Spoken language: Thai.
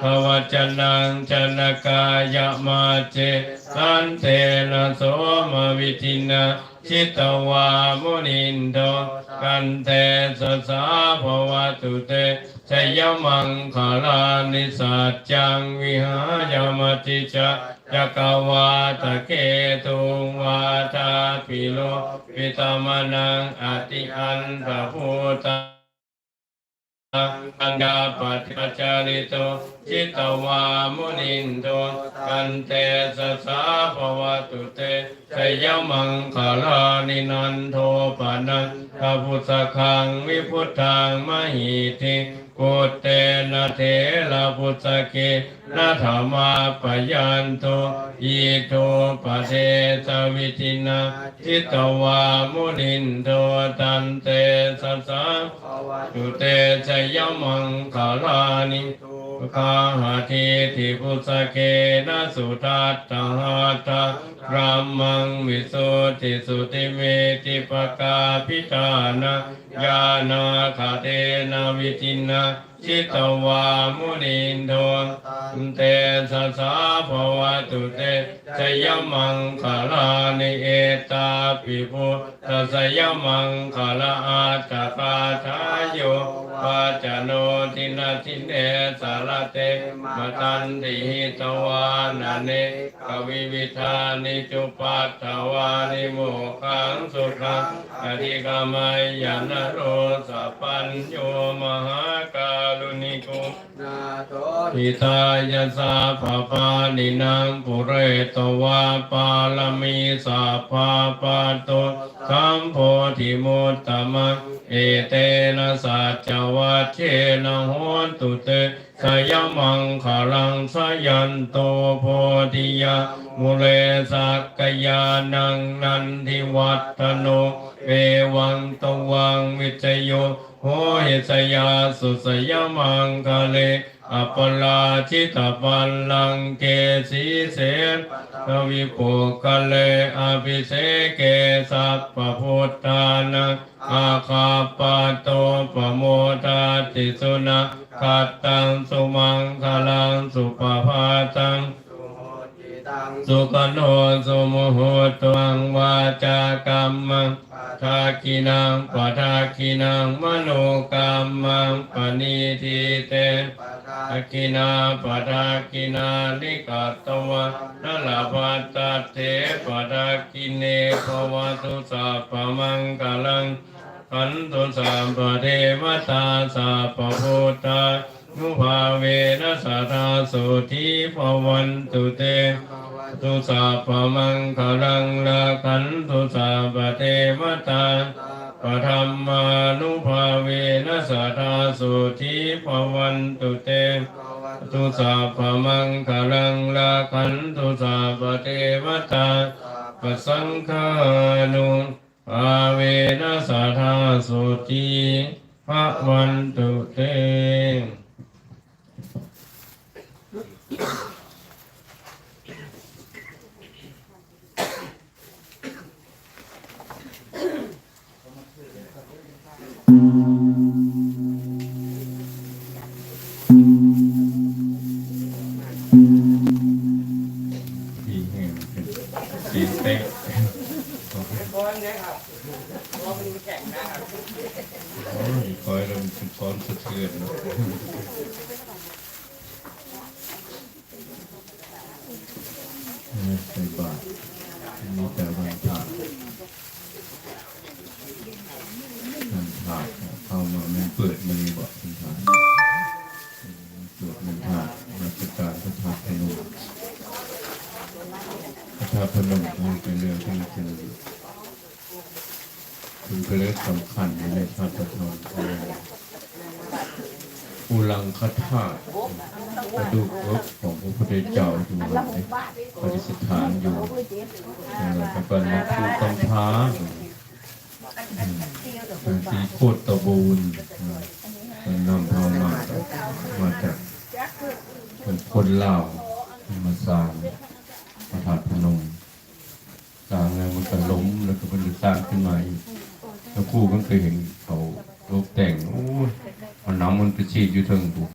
ภวจนังชนกายมาเจสันเทนะโสมวิทินาชิตวามุนินโดกันเตสสาภวตุเตชยมังคลานิสัจจังวิหายมติจาจักวาตะเกตุงวาทาปิโลปิตามนังอติอันตพุตา อันดาปัจจาริโตจิตวามุนินโตกันเตสสาภวตุเตชยมังคลานินันโทปนังพระพุทธคังวิพุทธังมหิทิ กุเตนะเทระพุทธเกนะธรรมาปยันโตอิโตปะเทสวิตินาทิตวามุนินโตตันเตสสาตุเตชยมังคารานิ คาหาทิทิพุสเกนะสุทัตตหาตารัมมังวิสุทธิสุติเมติปกาพิตานะญาณาคาเทนะวิทินาชิตวามุนินโทเตสสาภวตุเตชยมังคาลานิเอตาปิพุทสยมังคาลาอาตกา ทินเนสารเตมตันติหิตวานาเนกวิวิธานิจุปัตถวานิโมขังสุขังอธิกามายานโรสปัญโยมหากา นิโกนาโตปิตายาสาปปานินางปุเรตวาปาลมีสัพาปาโตสัมโพธิมุตตมังเอเตนะสัจจวัชเชนะโหนตุเต สยมังคาลังสยันโตโพธิยามุเลสักกยานังนันทิวัตโนเอวังตวังวิจโยโหหิสยาสุสยมังคะเลอัปปลาชิตาปัลลังเกสีเสนทวิปุกเลอภิเสเกสัพปะพุทธานังอาคาปโตปโมทาติสุนะ ขัตตังสุมังคลังสุปภาตังสุโหติตังสุขโนสุโมโหตังวาจากรรมังปัททาคินังปะทาคินังมโนกรรมังปณิทิเตปัทาอากินาปะทากินาลิกาตวะนลาภัตตาเทปะทากิเนภวตุสัพพมังกลัง ขันตุสัมปเทวตาสัพพุทธานุภาเวนะสัทาสุทิภวันตุเตตุสัพพมังคลังละขันตุสัพพะเทวตาปธรรมานุภาเวนะสัทาสุทิภวันตุเตตุสัพพมังคลังละขันตุสัพพะเทวตาปสังฆานุ อาเวนัสธาสุจีพระวันตุเต คอลมันแข็งนะครับโอ้ยคอยเริ่มเป็นซ้อนสะเทือนนะใส่บาตรมีแต่วันพระวันพระเข้ามามันเปิดมือบอกวันพระเปิดมันพระราชการพระธาตุพนมพระธาตุพนมมันเป็นเรื่องที่เป็น คุณก็เลยสำคัญในพระธาตุพนมเพราะว่าอุลังคธาตุกระดูกรบของพระพุทธเจ้าอยู่ในปฏิสถานอยู่ในพระปฏิภูกำพร้าอืมเป็นสีโคตรตะบูนนนำพามาจากมาจากเป็นคนลาวมาสร้างพระธาตุพนมสร้างแล้วมันก็ล้มแล้วก็มันสร้างขึ้นมาอีก แล้วคู่ก็เคยเห็นเขาลบแต่งโอ้ยเอาน้ำมันไปฉีดอยู่เทิงบุ